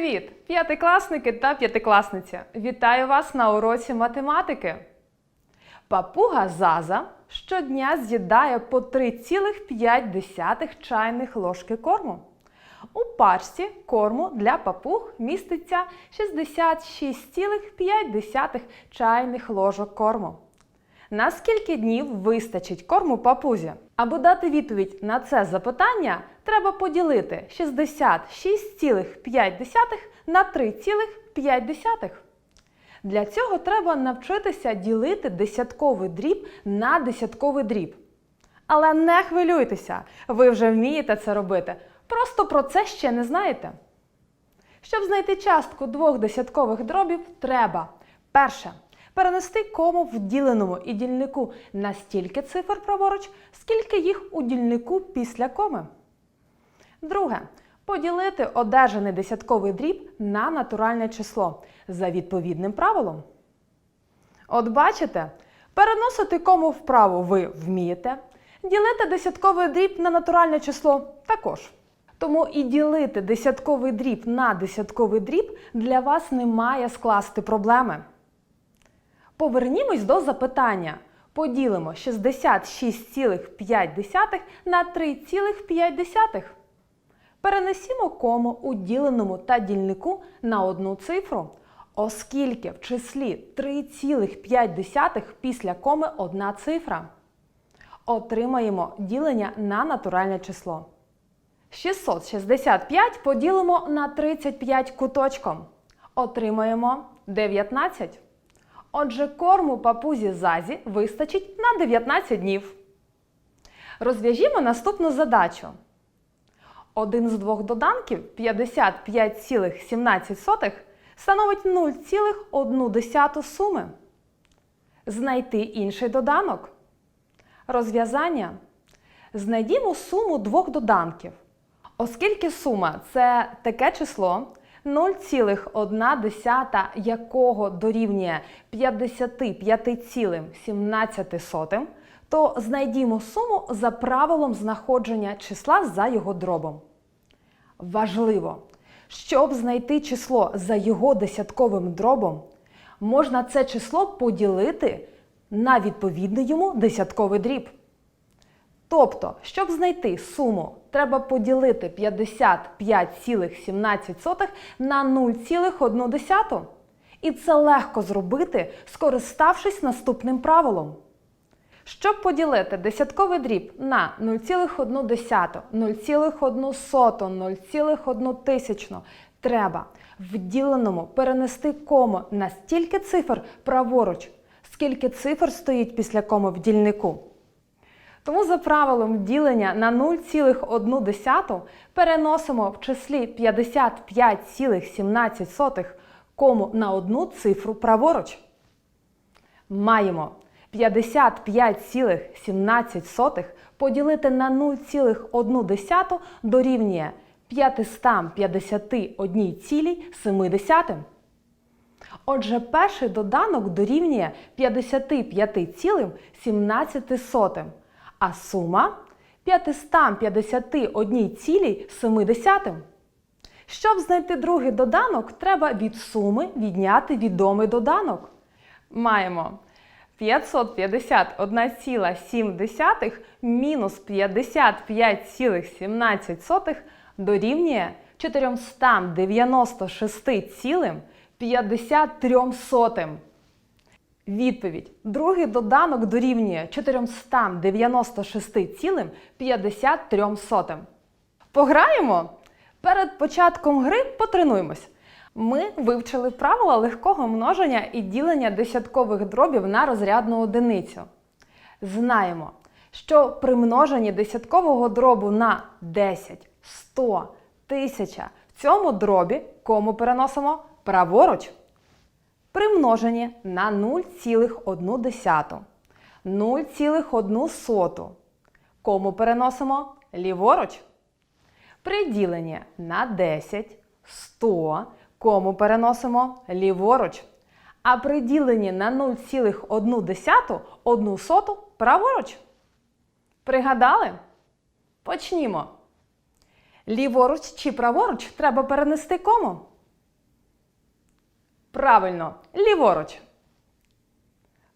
Привіт, п'ятикласники та п'ятикласниця! Вітаю вас на уроці математики. Папуга Заза щодня з'їдає по 3,5 чайних ложки корму. У пачці корму для папуг міститься 66,5 чайних ложок корму. На скільки днів вистачить корму папузі? Аби дати відповідь на це запитання, треба поділити 66,5 на 3,5. Для цього треба навчитися ділити десятковий дріб на десятковий дріб. Але не хвилюйтеся, ви вже вмієте це робити. Просто про це ще не знаєте. Щоб знайти частку двох десяткових дробів, треба перше. Перенести кому в діленому і дільнику на стільки цифр праворуч, скільки їх у дільнику після коми. Друге. Поділити одержаний десятковий дріб на натуральне число за відповідним правилом. От бачите, переносити кому вправо ви вмієте, ділити десятковий дріб на натуральне число також. Тому і ділити десятковий дріб на десятковий дріб для вас не має скласти проблеми. Повернімось до запитання. Поділимо 66,5 на 3,5. Перенесімо кому у діленому та дільнику на одну цифру, оскільки в числі 3,5 після коми одна цифра. Отримаємо ділення на натуральне число. 665 поділимо на 35 куточком. Отримаємо 19. Отже, корму папузі Зазі вистачить на 19 днів. Розв'яжімо наступну задачу. Один з двох доданків 55,17 становить 0,1 суми. Знайти інший доданок. Розв'язання. Знайдімо суму двох доданків. Оскільки сума це таке число, 0,1 якого дорівнює 55,17, то знайдімо суму за правилом знаходження числа за його дробом. Важливо, щоб знайти число за його десятковим дробом, можна це число поділити на відповідний йому десятковий дріб. Тобто, щоб знайти суму, треба поділити 55,17 на 0,1. І це легко зробити, скориставшись наступним правилом. Щоб поділити десятковий дріб на 0,1, 0,1, 0,1 треба в діленому перенести кому на стільки цифр праворуч, скільки цифр стоїть після коми в дільнику. Тому за правилом ділення на 0,1 переносимо в числі 55,17 кому на одну цифру праворуч. Маємо 55,17 поділити на 0,1 дорівнює 551,7. Отже, перший доданок дорівнює 55,17, а сума 551,7. Щоб знайти другий доданок, треба від суми відняти відомий доданок. Маємо 551,7 мінус 55,17 дорівнює 496,53. Відповідь. Другий доданок дорівнює 496,53. Пограємо? Перед початком гри потренуємось. Ми вивчили правила легкого множення і ділення десяткових дробів на розрядну одиницю. Знаємо, що при множенні десяткового дробу на 10, 100, 1000 в цьому дробі кому переносимо праворуч. При множенні на 0,1, 0,1 кому переносимо ліворуч. При діленні на 10, 100 кому переносимо ліворуч. А при діленні на 0,1 одну соту праворуч. Пригадали? Почнімо. Ліворуч чи праворуч треба перенести кому? Правильно, ліворуч.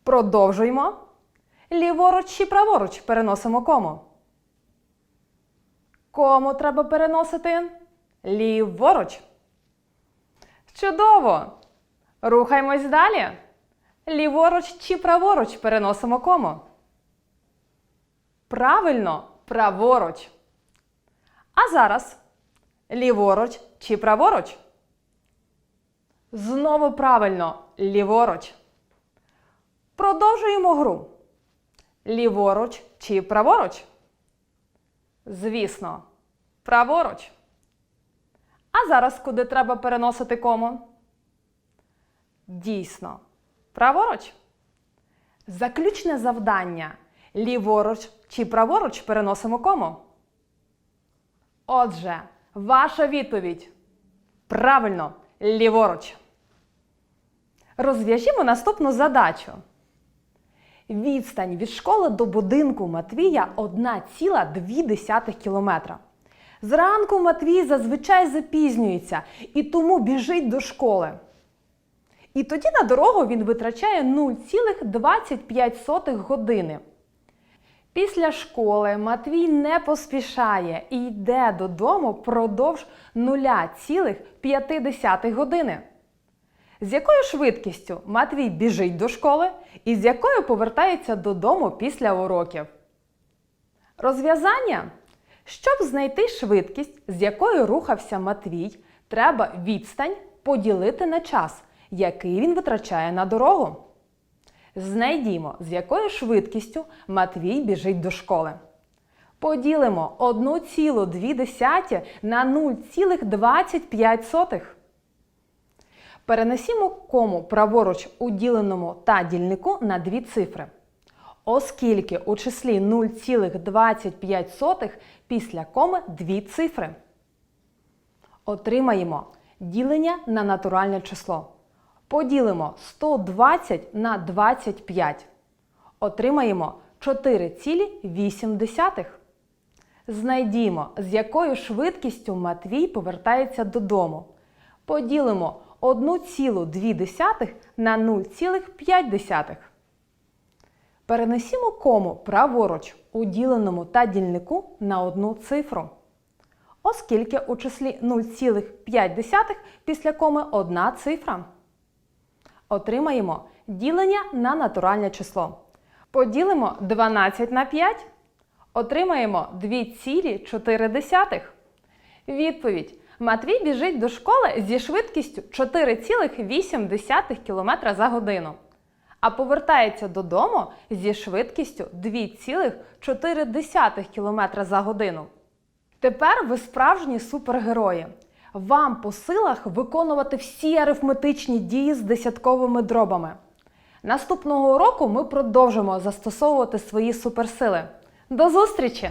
Продовжуємо. Ліворуч чи праворуч переносимо кому. Кому треба переносити? Ліворуч. Чудово! Рухаємось далі. Ліворуч чи праворуч переносимо кому. Правильно, праворуч. А зараз ліворуч чи праворуч? Знову правильно, ліворуч. Продовжуємо гру. Ліворуч чи праворуч? Звісно, праворуч. А зараз куди треба переносити кому? Дійсно, праворуч. Заключне завдання. Ліворуч чи праворуч переносимо кому? Отже, ваша відповідь. Правильно, ліворуч. Розв'яжімо наступну задачу. Відстань від школи до будинку Матвія 1,2 кілометра. Зранку Матвій зазвичай запізнюється і тому біжить до школи. І тоді на дорогу він витрачає 0,25 години. Після школи Матвій не поспішає і йде додому продовж 0,5 години. З якою швидкістю Матвій біжить до школи і з якою повертається додому після уроків? Розв'язання. Щоб знайти швидкість, з якою рухався Матвій, треба відстань поділити на час, який він витрачає на дорогу. Знайдімо, з якою швидкістю Матвій біжить до школи. Поділимо 1,2 на 0,25. Перенесімо кому праворуч у діленому та дільнику на дві цифри. Оскільки у числі 0,25 після коми дві цифри. Отримаємо ділення на натуральне число. Поділимо 120 на 25. Отримаємо 4,8. Знайдімо, з якою швидкістю Матвій повертається додому. Поділимо 1,2 на 0,5. Перенесімо кому праворуч у діленому та дільнику на одну цифру. Оскільки у числі 0,5 після коми одна цифра. Отримаємо ділення на натуральне число. Поділимо 12 на 5. Отримаємо 2,4. Відповідь. Матвій біжить до школи зі швидкістю 4,8 км за годину, а повертається додому зі швидкістю 2,4 км за годину. Тепер ви справжні супергерої. Вам по силах виконувати всі арифметичні дії з десятковими дробами. Наступного уроку ми продовжимо застосовувати свої суперсили. До зустрічі!